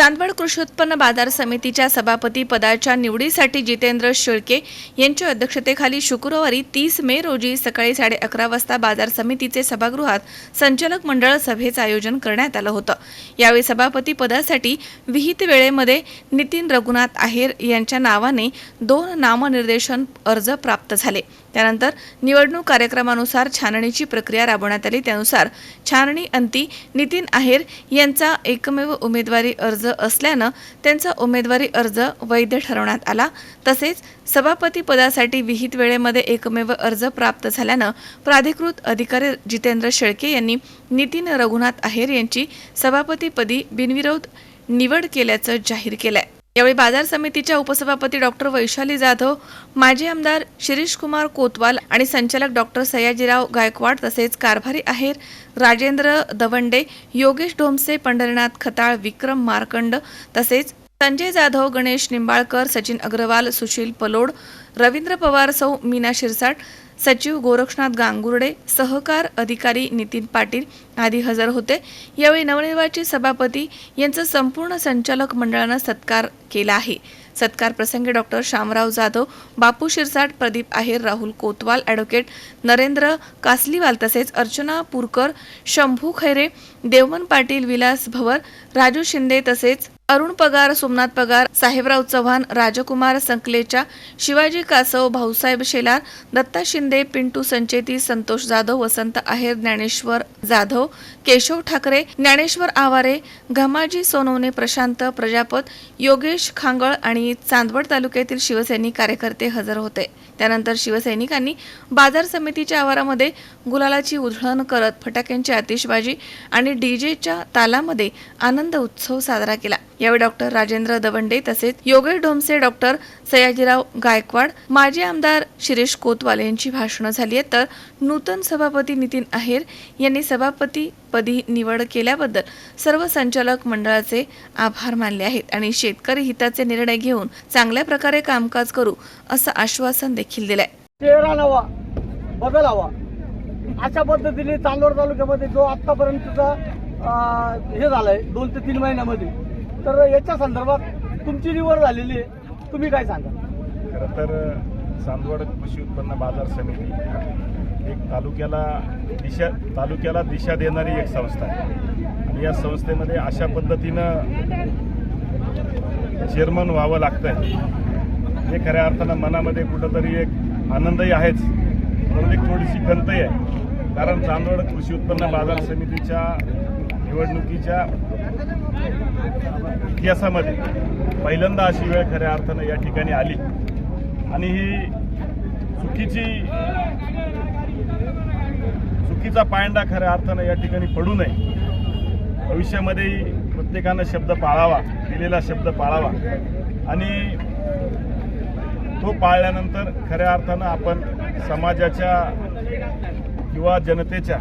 चांदवड कृषी उत्पन्न बाजार समितीच्या सभापती पदाच्या निवडीसाठी जितेंद्र शेळके यांच्या अध्यक्षतेखाली शुक्रवारी तीस मे रोजी सकाळी साडे अकरा वाजता बाजार समितीचे सभागृहात संचालक मंडळ सभेचं आयोजन करण्यात आलं होतं. यावेळी सभापती पदासाठी विहित वेळेमध्ये नितीन रघुनाथ आहेर यांच्या नावाने दोन नामनिर्देशन अर्ज प्राप्त झाले. त्यानंतर निवडणूक कार्यक्रमानुसार छाननीची प्रक्रिया राबवण्यात आली. त्यानुसार छाननी अंती नितीन आहेर यांचा एकमेव उमेदवारी अर्ज असल्यानं त्यांचा उमेदवारी अर्ज वैध ठरवण्यात आला. तसेच सभापती पदासाठी विहित वेळेमध्ये एकमेव अर्ज प्राप्त झाल्यानं प्राधिकृत अधिकारी जितेंद्र शेळके यांनी नितीन रघुनाथ आहेर यांची सभापतीपदी बिनविरोध निवड केल्याचं जाहीर केलं आहे यावेळी बाजार समितीच्या उपसभापती डॉक्टर वैशाली जाधव माजी आमदार शिरीष कुमार कोतवाल आणि संचालक डॉक्टर सयाजीराव गायकवाड तसेच कारभारी आहेर राजेंद्र दवंडे योगेश ढोमसे पंढरीनाथ खताळ विक्रम मार्कंड तसेच संजय जाधव गणेश निंबाळकर सचिन अग्रवाल सुशील पलोड रवींद्र पवार सौ मीना शिरसाट सचिव गोरक्षनाथ गांगुर्डे सहकार अधिकारी नितीन पाटील आदी हजर होते. यावेळी नवनिर्वाचित सभापती यांचा संपूर्ण संचालक मंडळानं सत्कार केला आहे. सत्कार प्रसंगी डॉक्टर शामराव जाधव बापू शिरसाट प्रदीप आहेर राहुल कोतवाल ॲडव्होकेट नरेंद्र कासलीवाल तसेच अर्चना पुरकर शंभू खैरे देवमन पाटील विलास भवर राजू शिंदे तसेच अरुण पगार सोमनाथ पगार साहेबराव चव्हाण राजकुमार संकलेचा शिवाजी कासव भाऊसाहेब शेलार दत्ता शिंदे पिंटू संचेती संतोष जाधव वसंत आहेर ज्ञानेश्वर जाधव केशव ठाकरे ज्ञानेश्वर आवारे घमाजी सोनवणे प्रशांत प्रजापत योगेश खांगळ आणि चांदवड तालुक्यातील शिवसैनिक कार्यकर्ते हजर होते. त्यानंतर शिवसैनिकांनी बाजार समितीच्या आवारामध्ये गुलालाची उधळण करत फटाक्यांची आतिषबाजी आणि डीजेच्या तालामध्ये आनंद उत्सव साजरा केला. यावेळी डॉक्टर राजेंद्र दवंडे तसेच योगेश ढोमसे डॉक्टर सयाजीराव गायकवाड माजी आमदार शिरीष कोतवाल यांची भाषणं झाली आहेत. तर नूतन सभापती नितीन आहेर यांनी सभापती पदी निवड केल्याबद्दल सर्व संचालक मंडळाचे आभार मानले आहेत आणि शेतकरी हिताचे निर्णय घेऊन चांगल्या प्रकारे कामकाज करू असं आश्वासन देखील दिलंय. चेहरा बदल हवा अशा पद्धतीने चांदोड तालुक्यामध्ये जो आतापर्यंतचा हे झालाय दोन ते तीन महिन्यामध्ये तर याच्या संदर्भात तुमची निवड झालेली आहे. तुम्ही काय सांगा खरं तर चांदवड कृषी उत्पन्न बाजार समिती एक तालुक्याला दिशा तालुक्याला दिशा देणारी एक संस्था आहे. आणि या संस्थेमध्ये अशा पद्धतीनं चेअरमन व्हावं लागतंय. हे खऱ्या अर्थानं मनामध्ये कुठंतरी एक आनंदही आहेच. परंतु एक थोडीशी खंतही आहे. कारण चांदवड कृषी उत्पन्न बाजार समितीच्या निवडणुकीच्या इतिहासामध्ये पहिल्यांदा अशी वेळ खऱ्या अर्थानं या ठिकाणी आली. आणि ही चुकीची चुकीचा पायंडा खऱ्या अर्थानं या ठिकाणी पडू नये. भविष्यामध्येही प्रत्येकानं शब्द पाळावा दिलेला शब्द पाळावा. आणि तो पाळल्यानंतर खऱ्या अर्थानं आपण समाजाच्या किंवा जनतेच्या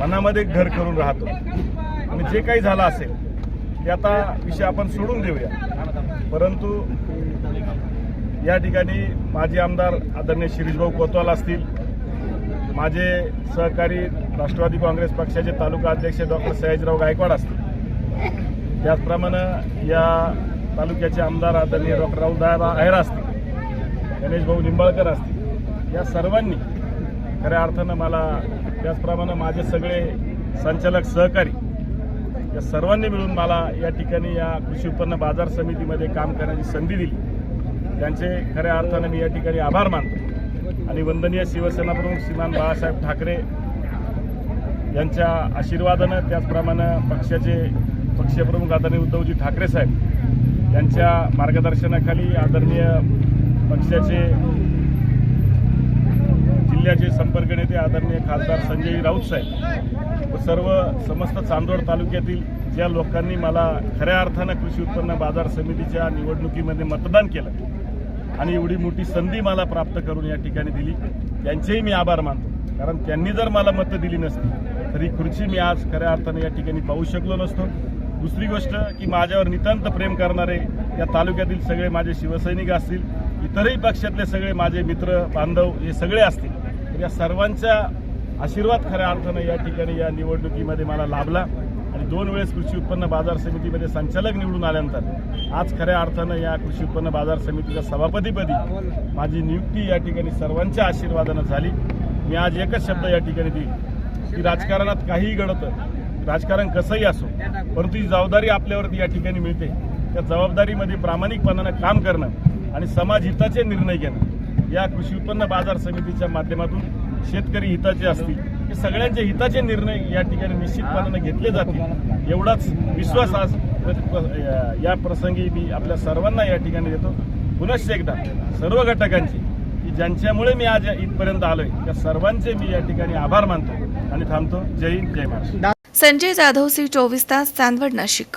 मनामध्ये घर करून राहतो. आणि जे काही झालं असेल ते आता विषय आपण सोडून देऊया. परंतु या ठिकाणी माजी आमदार आदरणीय शिरीषभाऊ कोतवाल असतील माझे सहकारी राष्ट्रवादी काँग्रेस पक्षाचे तालुका अध्यक्ष डॉक्टर सयाजीराव गायकवाड असतील. त्याचप्रमाणे या तालुक्याचे आमदार आदरणीय डॉक्टर राहुलदादा आहेर असतील गणेश भाऊ निंबाळकर असतील. या सर्वांनी खऱ्या अर्थानं मला त्याचप्रमाणे माझे सगळे संचालक सहकारी या सर्वांनी मिळून मला या ठिकाणी या कृषी उत्पन्न बाजार समितीमध्ये काम करण्याची संधी दिली. त्यांचे खऱ्या अर्थानं मी या ठिकाणी आभार मानतो. आणि वंदनीय शिवसेना प्रमुख श्रीमान बाळासाहेब ठाकरे यांच्या आशीर्वादानं त्याचप्रमाणे पक्षाचे पक्षप्रमुख आदरणीय उद्धवजी ठाकरे साहेब यांच्या मार्गदर्शनाखाली आदरणीय पक्षाचे जिल्ह्याचे संपर्क नेते आदरणीय खासदार संजय राऊत साहेब. व सर्व समस्त चांदोड तालुक्यातील ज्या लोकांनी मला खऱ्या अर्थानं कृषी उत्पन्न बाजार समितीच्या निवडणुकीमध्ये मतदान केलं आणि एवढी मोठी संधी मला प्राप्त करून या ठिकाणी दिली त्यांचेही मी आभार मानतो. कारण त्यांनी जर मला मतं दिली नसती तर ही खुर्ची मी आज खऱ्या अर्थानं या ठिकाणी पाहू शकलो नसतो. दुसरी गोष्ट की माझ्यावर नितांत प्रेम करणारे या तालुक्यातील सगळे माझे शिवसैनिक असतील इतरही पक्षातले सगळे माझे मित्र बांधव हे सगळे असतील. या सर्वांच्या आशीर्वाद खऱ्या अर्थानं या ठिकाणी या निवडणुकीमध्ये मला लाभला. आणि दोन वेळेस कृषी उत्पन्न बाजार समितीमध्ये संचालक निवडून आल्यानंतर आज खऱ्या अर्थानं या कृषी उत्पन्न बाजार समितीच्या सभापतीपदी माझी नियुक्ती या ठिकाणी सर्वांच्या आशीर्वादानं झाली. मी आज एकच शब्द या ठिकाणी दिली की राजकारणात काहीही घडतं राजकारण कसंही असो परंतु ही जबाबदारी आपल्यावरती या ठिकाणी मिळते त्या जबाबदारीमध्ये प्रामाणिकपणानं काम करणं आणि समाज हिताचे निर्णय घेणं या कृषी उत्पन्न बाजार समितीच्या माध्यमातून शेतकरी हिताचे असतील हे सगळ्यांचे हिताचे निर्णय या ठिकाणी निश्चितपणानं घेतले जातील एवढाच विश्वास आज या प्रसंगी मी आपल्या सर्वांना या ठिकाणी देतो. पुनश्च एकदा सर्व घटकांची की ज्यांच्यामुळे मी आज इथपर्यंत आलोय त्या सर्वांचे मी या ठिकाणी आभार मानतो आणि थांबतो. जय हिंद जय महाराष्ट्र संजय जाधव सी चोवीस तास चांदवड नाशिक.